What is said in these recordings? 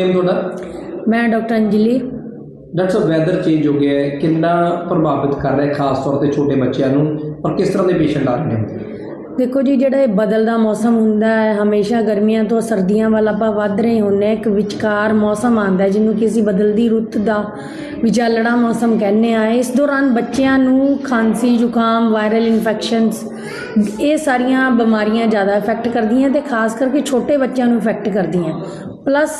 ਨੇਮ ਤੁਹਾਡਾ? ਮੈਂ doctor Anjali. Doctor ਸਾਹਿਬ ਵੈਦਰ ਚੇਂਜ ਹੋ ਗਿਆ ਹੈ। ਕਿੰਨਾ ਪ੍ਰਭਾਵਿਤ ਕਰ ਰਿਹਾ ਹੈ ਖਾਸ ਤੌਰ ਤੇ ਛੋਟੇ ਬੱਚਿਆਂ ਨੂੰ? ਔਰ ਕਿਸ ਤਰ੍ਹਾਂ ਦੇ ਪੇਸ਼ੈਂਟ ਆ ਰਹੇ ਨੇ? ਦੇਖੋ ਜੀ, ਜਿਹੜਾ ਇਹ ਬਦਲਦਾ ਮੌਸਮ ਹੁੰਦਾ ਹੈ, ਹਮੇਸ਼ਾ ਗਰਮੀਆਂ ਤੋਂ ਸਰਦੀਆਂ ਵੱਲ ਆਪਾਂ ਵੱਧ ਰਹੇ ਹੁੰਦੇ ਹਾਂ। ਇੱਕ ਵਿਚਕਾਰ ਮੌਸਮ ਆਉਂਦਾ ਜਿਹਨੂੰ ਕਿ ਅਸੀਂ ਬਦਲਦੀ ਰੁੱਤ ਦਾ ਵਿਚਾਲੜਾ ਮੌਸਮ ਕਹਿੰਦੇ ਆ ਇਸ ਦੌਰਾਨ ਬੱਚਿਆਂ ਨੂੰ ਖਾਂਸੀ, ਜ਼ੁਕਾਮ ਵਾਇਰਲ ਇਨਫੈਕਸ਼ਨਸ ਇਹ ਸਾਰੀਆਂ ਬਿਮਾਰੀਆਂ ਜ਼ਿਆਦਾ ਇਫੈਕਟ ਕਰਦੀਆਂ ਤੇ ਖਾਸ ਕਰਕੇ ਛੋਟੇ ਬੱਚਿਆਂ ਨੂੰ ਇਫੈਕਟ ਕਰਦੀਆਂ। ਪਲੱਸ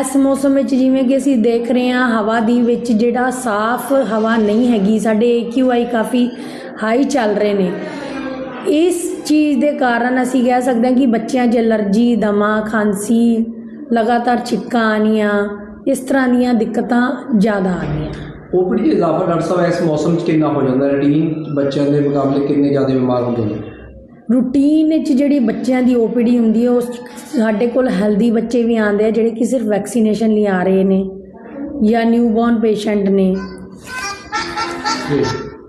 ਇਸ ਮੌਸਮ ਵਿੱਚ ਜਿਵੇਂ ਕਿ ਅਸੀਂ ਦੇਖ ਰਹੇ ਹਾਂ, ਹਵਾ ਦੀ ਵਿੱਚ ਜਿਹੜਾ ਸਾਫ਼ ਹਵਾ ਨਹੀਂ ਹੈਗੀ, ਸਾਡੇ AQI ਕਾਫੀ ਹਾਈ ਚੱਲ ਰਹੇ ਨੇ। ਇਸ ਚੀਜ਼ ਦੇ ਕਾਰਨ ਅਸੀਂ ਕਹਿ ਸਕਦੇ ਹਾਂ ਕਿ ਬੱਚਿਆਂ 'ਚ ਐਲਰਜੀ ਦਮਾ ਖਾਂਸੀ ਲਗਾਤਾਰ ਛਿੱਕਾਂ ਆਉਣੀਆਂ ਇਸ ਤਰ੍ਹਾਂ ਦੀਆਂ ਦਿੱਕਤਾਂ ਜ਼ਿਆਦਾ ਆਉਣੀਆਂ ਓਪੀਡੀ ਦਾ ਇਜ਼ਾਫਾ ਡਾਕਟਰ ਸਾਹਿਬ ਇਸ ਮੌਸਮ 'ਚ ਕਿੰਨਾ ਹੋ ਜਾਂਦਾ? ਰੂਟੀਨ ਬੱਚਿਆਂ ਦੇ ਮੁਕਾਬਲੇ ਕਿੰਨੇ ਜ਼ਿਆਦਾ ਬਿਮਾਰ ਹੁੰਦੇ ਨੇ? ਰੂਟੀਨ ਵਿੱਚ ਜਿਹੜੀ ਬੱਚਿਆਂ ਦੀ ਓਪੀਡੀ ਹੁੰਦੀ ਹੈ ਉਸ 'ਚ ਸਾਡੇ ਕੋਲ ਹੈਲਦੀ ਬੱਚੇ ਵੀ ਆਉਂਦੇ ਆ ਜਿਹੜੇ ਕਿ ਸਿਰਫ ਵੈਕਸੀਨੇਸ਼ਨ ਲਈ ਆ ਰਹੇ ਨੇ ਜਾਂ ਨਿਊਬੋਰਨ ਪੇਸ਼ੈਂਟ ਨੇ।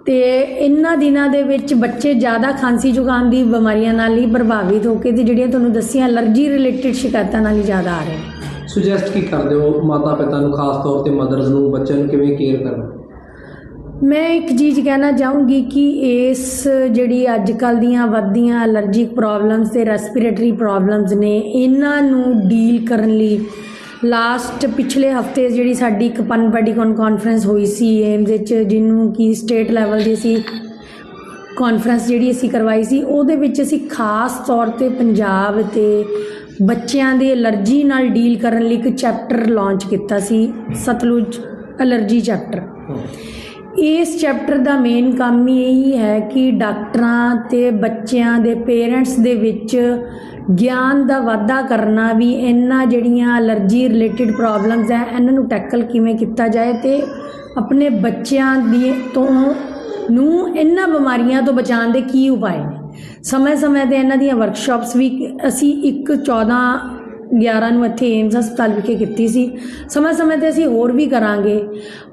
ਤੇ ਇਹਨਾਂ ਦਿਨਾਂ ਦੇ ਵਿੱਚ ਬੱਚੇ ਜ਼ਿਆਦਾ ਖਾਂਸੀ ਜ਼ੁਕਾਮ ਦੀ ਬਿਮਾਰੀਆਂ ਨਾਲ ਹੀ ਪ੍ਰਭਾਵਿਤ ਹੋ ਕੇ ਤੇ ਜਿਹੜੀਆਂ ਤੁਹਾਨੂੰ ਦੱਸੀਆਂ ਅਲਰਜੀ ਰਿਲੇਟਡ ਸ਼ਿਕਾਇਤਾਂ ਨਾਲ ਹੀ ਜ਼ਿਆਦਾ ਆ ਰਹੇ ਨੇ। ਸੁਜੈਸਟ ਕੀ ਕਰਦੇ ਹੋ ਮਾਤਾ ਪਿਤਾ ਨੂੰ ਖਾਸ ਤੌਰ ਤੇ ਮਦਰਸ ਨੂੰ ਬੱਚਿਆਂ ਨੂੰ ਕਿਵੇਂ ਕੇਅਰ ਕਰਨਾ? ਮੈਂ ਇੱਕ ਚੀਜ਼ ਕਹਿਣਾ ਚਾਹੂੰਗੀ ਕਿ ਇਸ ਜਿਹੜੀ ਅੱਜ ਕੱਲ ਦੀਆਂ ਵੱਧਦੀਆਂ ਅਲਰਜੀਕ ਪ੍ਰੋਬਲਮਸ ਤੇ ਰੈਸਪੀਰੇਟਰੀ ਪ੍ਰੋਬਲਮਸ ਨੇ ਇਹਨਾਂ ਨੂੰ ਡੀਲ ਕਰਨ ਲਈ ਲਾਸਟ ਪਿਛਲੇ ਹਫ਼ਤੇ ਜਿਹੜੀ ਸਾਡੀ ਇੱਕ ਪਨਪੈਡੀਕਨ ਕਾਨਫਰੰਸ ਹੋਈ ਸੀ ਏਮਜ਼ ਵਿੱਚ ਜਿਹਨੂੰ ਕਿ ਸਟੇਟ ਲੈਵਲ ਦੀ ਸੀ ਕਾਨਫਰੰਸ ਜਿਹੜੀ ਅਸੀਂ ਕਰਵਾਈ ਸੀ, ਉਹਦੇ ਵਿੱਚ ਅਸੀਂ ਖਾਸ ਤੌਰ ਤੇ ਪੰਜਾਬ ਤੇ ਬੱਚਿਆਂ ਦੀ ਅਲਰਜੀ ਨਾਲ ਡੀਲ ਕਰਨ ਲਈ ਇੱਕ ਚੈਪਟਰ ਲਾਂਚ ਕੀਤਾ ਸੀ, ਸਤਲੁਜ ਅਲਰਜੀ ਚੈਪਟਰ ਇਸ ਚੈਪਟਰ ਦਾ ਮੇਨ ਕੰਮ ਹੀ ਇਹੀ ਹੈ ਕਿ ਡਾਕਟਰਾਂ ਤੇ ਬੱਚਿਆਂ ਦੇ ਪੇਰੈਂਟਸ ਦੇ ਵਿੱਚ ਗਿਆਨ ਦਾ ਵਾਧਾ ਕਰਨਾ ਵੀ ਇਹਨਾਂ ਜਿਹੜੀਆਂ ਅਲਰਜੀ ਰਿਲੇਟਡ ਪ੍ਰੋਬਲਮਸ ਹੈ, ਇਹਨਾਂ ਨੂੰ ਟੈਕਲ ਕਿਵੇਂ ਕੀਤਾ ਜਾਏ ਤੇ ਆਪਣੇ ਬੱਚਿਆਂ ਦੀ ਤੋਂ ਨੂੰ ਇਹਨਾਂ ਬਿਮਾਰੀਆਂ ਤੋਂ ਬਚਾਉਣ ਦੇ ਕੀ ਉਪਾਅ ਨੇ। ਸਮੇਂ-ਸਮੇਂ ਤੇ ਇਹਨਾਂ ਦੀਆਂ ਵਰਕਸ਼ਾਪਸ ਵੀ ਅਸੀਂ ਇੱਕ 14 11 ਨੂੰ ਇੱਥੇ ਏਮਸ ਹਸਪਤਾਲ ਵਿਖੇ ਕੀਤੀ ਸੀ। ਸਮੇਂ-ਸਮੇਂ ਤੇ ਅਸੀਂ ਹੋਰ ਵੀ ਕਰਾਂਗੇ।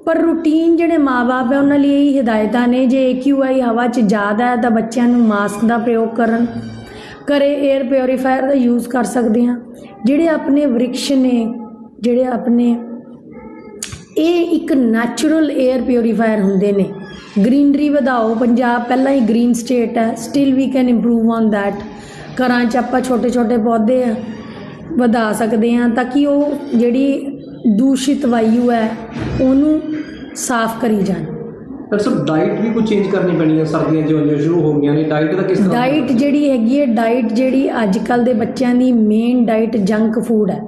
ਪਰ ਰੂਟੀਨ ਜਿਹੜੇ ਮਾਪੇ ਹੈ ਉਹਨਾਂ ਲਈ ਇਹੀ ਹਦਾਇਤਾਂ ਨੇ, ਜੇ AQI ਹਵਾ 'ਚ ਜ਼ਿਆਦਾ ਹੈ ਤਾਂ ਬੱਚਿਆਂ ਨੂੰ ਮਾਸਕ ਦਾ ਪ੍ਰਯੋਗ ਕਰਨ। ਘਰੇ 에ਅਰ ਪਿਉਰੀਫਾਇਰ ਦਾ ਯੂਜ਼ ਕਰ ਸਕਦੇ ਹਾਂ। ਜਿਹੜੇ ਆਪਣੇ ਵ੍ਰਿਕਸ਼ ਨੇ, ਜਿਹੜੇ ਆਪਣੇ, ਇਹ ਇੱਕ ਨੈਚੁਰਲ 에ਅਰ ਪਿਉਰੀਫਾਇਰ ਹੁੰਦੇ ਨੇ। ਗ੍ਰੀਨਰੀ ਵਧਾਓ, ਪੰਜਾਬ ਪਹਿਲਾਂ ਹੀ ਗ੍ਰੀਨ ਸਟੇਟ ਹੈ। ਸਟਿਲ ਵੀ ਕੈਨ ਇੰਪਰੂਵ ਔਨ ਥੈਟ ਘਰਾਂ 'ਚ ਆਪਾਂ ਛੋਟੇ ਛੋਟੇ ਪੌਦੇ ਵਧਾ ਸਕਦੇ ਹਾਂ ਤਾਂ ਕਿ ਉਹ ਜਿਹੜੀ ਦੂਸ਼ਿਤ ਵਾਯੂ ਹੈ ਉਹਨੂੰ ਸਾਫ਼ ਕਰੀ ਜਾਣ। ਡਾਕਟਰ ਸਾਹਿਬ ਡਾਈਟ ਵੀ ਕੁਝ ਚੇਂਜ ਕਰਨੀ ਪੈਣੀ ਹੈ? ਸਰਦੀਆਂ ਜਿਉਂ ਜਿਉਂ ਸ਼ੁਰੂ ਹੋ ਗਈਆਂ ਨੇ ਡਾਈਟ ਦਾ ਕਿਸ ਤਰ੍ਹਾਂ ਡਾਈਟ ਜਿਹੜੀ ਹੈਗੀ ਹੈ ਡਾਈਟ ਜਿਹੜੀ ਅੱਜ ਕੱਲ ਦੇ ਬੱਚਿਆਂ ਦੀ ਮੇਨ ਡਾਈਟ ਜੰਕ ਫੂਡ ਹੈ।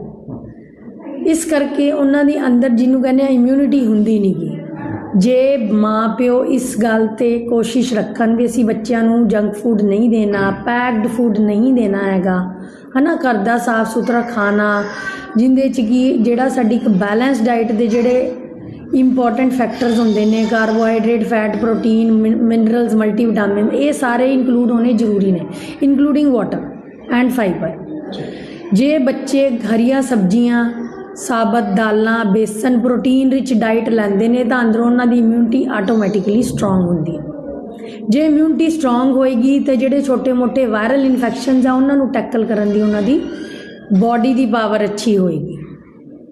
ਇਸ ਕਰਕੇ ਉਹਨਾਂ ਦੀ ਅੰਦਰ ਜਿਹਨੂੰ ਕਹਿੰਦੇ ਆ ਇਮਿਊਨਿਟੀ ਹੁੰਦੀ ਨਹੀਂਗੀ ਜੇ ਮਾਂ ਪਿਓ ਇਸ ਗੱਲ ਤੇ ਕੋਸ਼ਿਸ਼ ਰੱਖਣ ਵੀ ਅਸੀਂ ਬੱਚਿਆਂ ਨੂੰ ਜੰਕ ਫੂਡ ਨਹੀਂ ਦੇਣਾ ਪੈਕਡ ਫੂਡ ਨਹੀਂ ਦੇਣਾ ਹੈਗਾ ਹਨਾ ਘਰ ਦਾ ਸਾਫ਼ ਸੁਥਰਾ ਖਾਣਾ ਜਿੰਦੇ ਚ ਕੀ ਜਿਹੜਾ ਸਾਡੀ ਇੱਕ ਬੈਲੈਂਸ ਡਾਈਟ ਦੇ ਜਿਹੜੇ ਇੰਪੋਰਟੈਂਟ ਫੈਕਟਰਸ ਹੁੰਦੇ ਨੇ carbohydrate fat protein minerals multivitamin ਇਹ ਸਾਰੇ ਇਨਕਲੂਡ ਹੋਣੇ ਜ਼ਰੂਰੀ ਨੇ ਇਨਕਲੂਡਿੰਗ ਵਾਟਰ ਐਂਡ ਫਾਈਬਰ ਜੇ ਬੱਚੇ ਹਰੀਆਂ ਸਬਜ਼ੀਆਂ ਸਾਬਤ ਦਾਲਾਂ, ਬੇਸਨ, ਪ੍ਰੋਟੀਨ ਰਿਚ ਡਾਈਟ ਲੈਂਦੇ ਨੇ ਤਾਂ ਅੰਦਰੋਂ ਉਹਨਾਂ ਦੀ ਇਮਿਊਨਿਟੀ ਆਟੋਮੈਟਿਕਲੀ ਸਟਰੋਂਗ ਹੁੰਦੀ ਹੈ। ਜੇ ਇਮਿਊਨਿਟੀ ਸਟਰੋਂਗ ਹੋਏਗੀ ਤੇ ਜਿਹੜੇ ਛੋਟੇ-ਮੋਟੇ ਵਾਇਰਲ ਇਨਫੈਕਸ਼ਨਸ ਆ ਉਹਨਾਂ ਨੂੰ ਟੈਕਲ ਕਰਨ ਦੀ ਉਹਨਾਂ ਦੀ ਬਾਡੀ ਦੀ ਪਾਵਰ ਅੱਛੀ ਹੋਏਗੀ।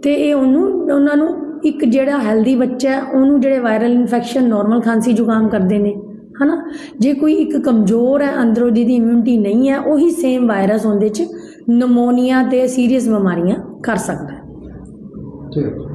ਤੇ ਇਹ ਉਹਨੂੰ, ਉਹਨਾਂ ਨੂੰ ਇੱਕ ਜਿਹੜਾ ਹੈਲਦੀ ਬੱਚਾ ਹੈ, ਉਹਨੂੰ ਜਿਹੜੇ ਵਾਇਰਲ ਇਨਫੈਕਸ਼ਨ ਨਾਰਮਲ ਖਾਂਸੀ ਜ਼ੁਕਾਮ ਕਰਦੇ ਨੇ, ਹਨਾ? ਜੇ ਕੋਈ ਇੱਕ ਕਮਜ਼ੋਰ ਹੈ, ਅੰਦਰੋਂ ਜਿਹਦੀ ਇਮਿਊਨਿਟੀ ਨਹੀਂ ਹੈ, ਉਹੀ ਸੇਮ ਵਾਇਰਸ ਉਹਦੇ ਚ ਨਮੋਨੀਆ ਤੇ ਸੀਰੀਅਸ ਬਿਮਾਰੀਆਂ ਕਰ ਸਕਦਾ ਹੈ। ਠੀਕ ਹੈ